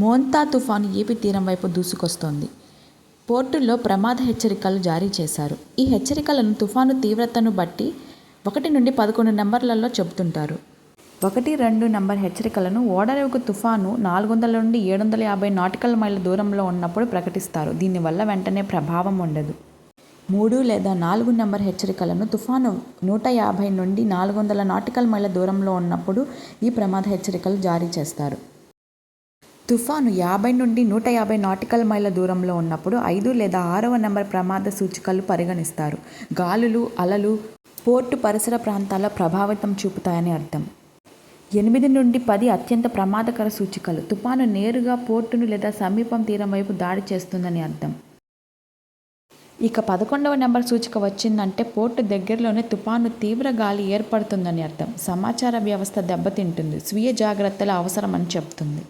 మోంతా తుఫాను ఏపీ తీరం వైపు దూసుకొస్తోంది. పోర్టుల్లో ప్రమాద హెచ్చరికలు జారీ చేశారు. ఈ హెచ్చరికలను తుఫాను తీవ్రతను బట్టి ఒకటి నుండి పదకొండు నెంబర్లలో చెబుతుంటారు. ఒకటి రెండు నంబర్ హెచ్చరికలను ఓడరేవుకు తుఫాను నాలుగు వందల నుండి ఏడు వందల యాభై నాటికల్ మైళ్ళ దూరంలో ఉన్నప్పుడు ప్రకటిస్తారు. దీనివల్ల వెంటనే ప్రభావం ఉండదు. మూడు లేదా నాలుగు నెంబర్ హెచ్చరికలను తుఫాను నూట యాభై నుండి నాలుగు వందల నాటికల్ మైళ్ళ దూరంలో ఉన్నప్పుడు ఈ ప్రమాద హెచ్చరికలు జారీ చేస్తారు. తుఫాను యాభై నుండి నూట యాభై నాటికల్ మైళ్ళ దూరంలో ఉన్నప్పుడు ఐదు లేదా ఆరవ నెంబర్ ప్రమాద సూచికలు పరిగణిస్తారు. గాలులు అలలు పోర్టు పరిసర ప్రాంతాల ప్రభావితం చూపుతాయని అర్థం. ఎనిమిది నుండి పది అత్యంత ప్రమాదకర సూచికలు. తుఫాను నేరుగా పోర్టును లేదా సమీపం తీరం వైపు దాడి చేస్తుందని అర్థం. ఇక పదకొండవ నెంబర్ సూచిక వచ్చిందంటే పోర్టు దగ్గరలోనే తుపాను తీవ్ర గాలి ఏర్పడుతుందని అర్థం. సమాచార వ్యవస్థ దెబ్బతింటుంది. స్వీయ జాగ్రత్తల అవసరమని చెప్తుంది.